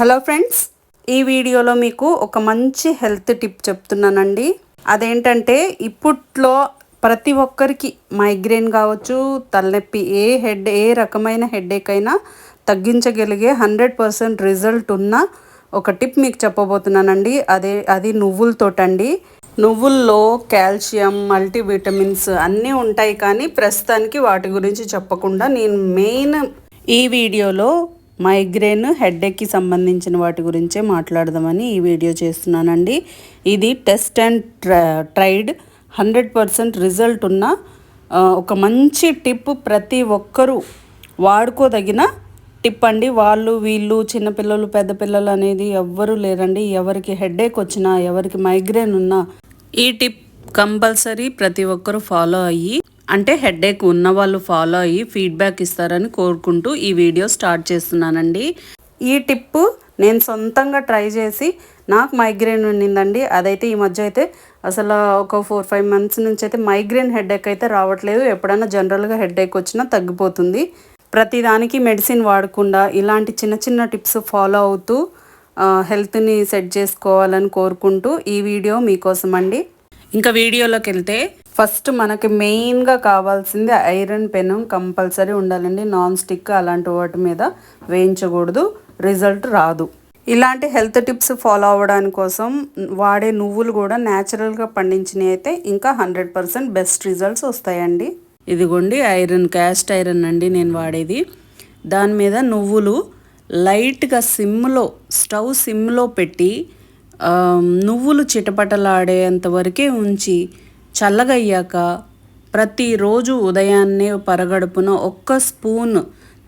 Hello friends ఈ వీడియోలో మీకు ఒక మంచి హెల్త్ టిప్ చెప్తున్నానండి. అదేంటంటే ఇప్పట్లో ప్రతి ఒక్కరికి మైగ్రేన్ కావచ్చు తలనొప్పి ఏ హెడ్ ఏ రకమైన హెడేక్ అయినా తగ్గించగలిగే హండ్రెడ్ పర్సెంట్ రిజల్ట్ ఉన్న ఒక టిప్ మీకు చెప్పబోతున్నానండి. అదే అది నువ్వులతోటండి నువ్వుల్లో కాల్షియం మల్టీవిటమిన్స్ అన్నీ ఉంటాయి కానీ ప్రస్తుతానికి వాటి గురించి చెప్పకుండా నేను మెయిన్ ఈ వీడియోలో మైగ్రేన్ హెడ్ఏక్కి సంబంధించిన వాటి గురించే మాట్లాడదామని ఈ వీడియో చేస్తున్నానండి. ఇది test and tried. Hundred percent result ఉన్న ఒక మంచి టిప్ ప్రతి ఒక్కరూ వాడుకోదగిన టిప్ అండి. వాళ్ళు వీళ్ళు చిన్నపిల్లలు పెద్ద పిల్లలు అనేది ఎవ్వరూ లేరండి. ఎవరికి హెడేక్ వచ్చినా ఎవరికి మైగ్రేన్ ఉన్నా ఈ టిప్ కంపల్సరీ ప్రతి ఒక్కరూ ఫాలో అయ్యి అంటే హెడేక్ ఉన్న వాళ్ళు ఫాలో అయ్యి ఫీడ్బ్యాక్ ఇస్తారని కోరుకుంటూ ఈ వీడియో స్టార్ట్ చేస్తున్నానండి. ఈ టిప్ నేను సొంతంగా ట్రై చేసి నాకు మైగ్రేన్ ఉండిందండి. అదైతే ఈ మధ్య అయితే అసలు ఒక ఫోర్ ఫైవ్ మంత్స్ నుంచి అయితే మైగ్రేన్ హెడేక్ అయితే రావట్లేదు. ఎప్పుడైనా జనరల్గా హెడేక్ వచ్చినా తగ్గిపోతుంది. ప్రతిదానికి మెడిసిన్ వాడకుండా ఇలాంటి చిన్న చిన్న టిప్స్ ఫాలో అవుతూ హెల్త్ని సెట్ చేసుకోవాలని కోరుకుంటూ ఈ వీడియో మీకోసం అండి ఇంకా వీడియోలోకి వెళ్తే ఫస్ట్ మనకి మెయిన్గా కావాల్సింది ఐరన్ పెనం కంపల్సరీ ఉండాలండి. నాన్ స్టిక్ అలాంటి వాటి మీద వేయించకూడదు. రిజల్ట్ రాదు. ఇలాంటి హెల్త్ టిప్స్ ఫాలో అవ్వడానికి కోసం వాడే నువ్వులు కూడా న్యాచురల్గా పండించినవి అయితే ఇంకా హండ్రెడ్ పర్సెంట్ బెస్ట్ రిజల్ట్స్ వస్తాయండి. ఇదిగోండి ఐరన్ క్యాస్ట్ ఐరన్ అండి నేను వాడేది. దాని మీద నువ్వులు లైట్గా సిమ్లో స్టవ్ సిమ్లో పెట్టి నువ్వులు చిటపటలాడేంత వరకే ఉంచి చల్లగయ్యాక ప్రతిరోజు ఉదయాన్నే పరగడుపున ఒక్క స్పూన్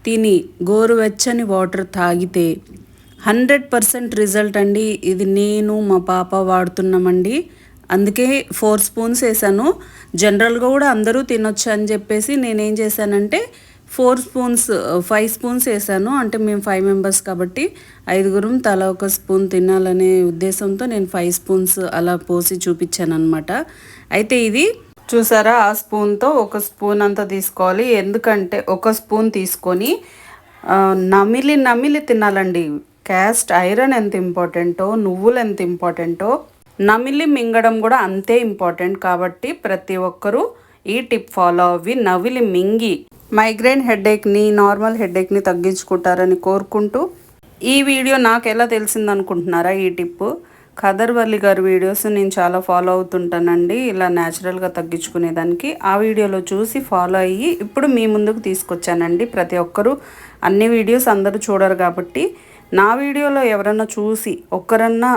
తిని గోరువెచ్చని వాటర్ తాగితే హండ్రెడ్ పర్సెంట్ రిజల్ట్ అండి. ఇది నేను మా పాప వాడుతున్నామండి. అందుకే ఫోర్ స్పూన్స్ వేసాను జనరల్గా కూడా అందరూ తినొచ్చు అని చెప్పేసి నేనేం చేశానంటే ఫోర్ స్పూన్స్ ఫైవ్ స్పూన్స్ వేసాను. అంటే మేము ఫైవ్ మెంబర్స్ కాబట్టి ఐదుగురం తల ఒక స్పూన్ తినాలనే ఉద్దేశంతో నేను ఫైవ్ స్పూన్స్ అలా పోసి చూపించాను అనమాట అయితే ఇది చూసారా ఆ స్పూన్తో ఒక స్పూన్ అంతా తీసుకోవాలి. ఎందుకంటే ఒక స్పూన్ తీసుకొని నమిలి నమిలి తినాలండి. క్యాస్ట్ ఐరన్ ఎంత ఇంపార్టెంటో నువ్వులు ఎంత ఇంపార్టెంటో నమిలి మింగడం కూడా అంతే ఇంపార్టెంట్. కాబట్టి ప్రతి ఒక్కరూ ఈ టిప్ ఫాలో అవి నవిలి మింగి మైగ్రేన్ హెడేక్ని నార్మల్ హెడేక్ని తగ్గించుకుంటారని కోరుకుంటూ ఈ వీడియో నాకు ఎలా తెలిసిందనుకుంటున్నారా ఈ టిప్ ఖదర్వల్లి గారి వీడియోస్ నేను చాలా ఫాలో అవుతుంటానండి. ఇలా న్యాచురల్గా తగ్గించుకునేదానికి ఆ వీడియోలో చూసి ఫాలో అయ్యి ఇప్పుడు మీ ముందుకు తీసుకొచ్చానండి. ప్రతి ఒక్కరూ అన్ని వీడియోస్ అందరూ చూడరు కాబట్టి నా వీడియోలో ఎవరన్నా చూసి ఒక్కరన్నా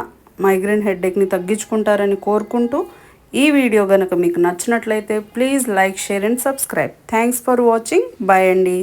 మైగ్రేన్ హెడేక్ని తగ్గించుకుంటారని కోరుకుంటూ ఈ వీడియో కనుక మీకు నచ్చినట్లయితే please like share and subscribe thanks for watching bye అండి.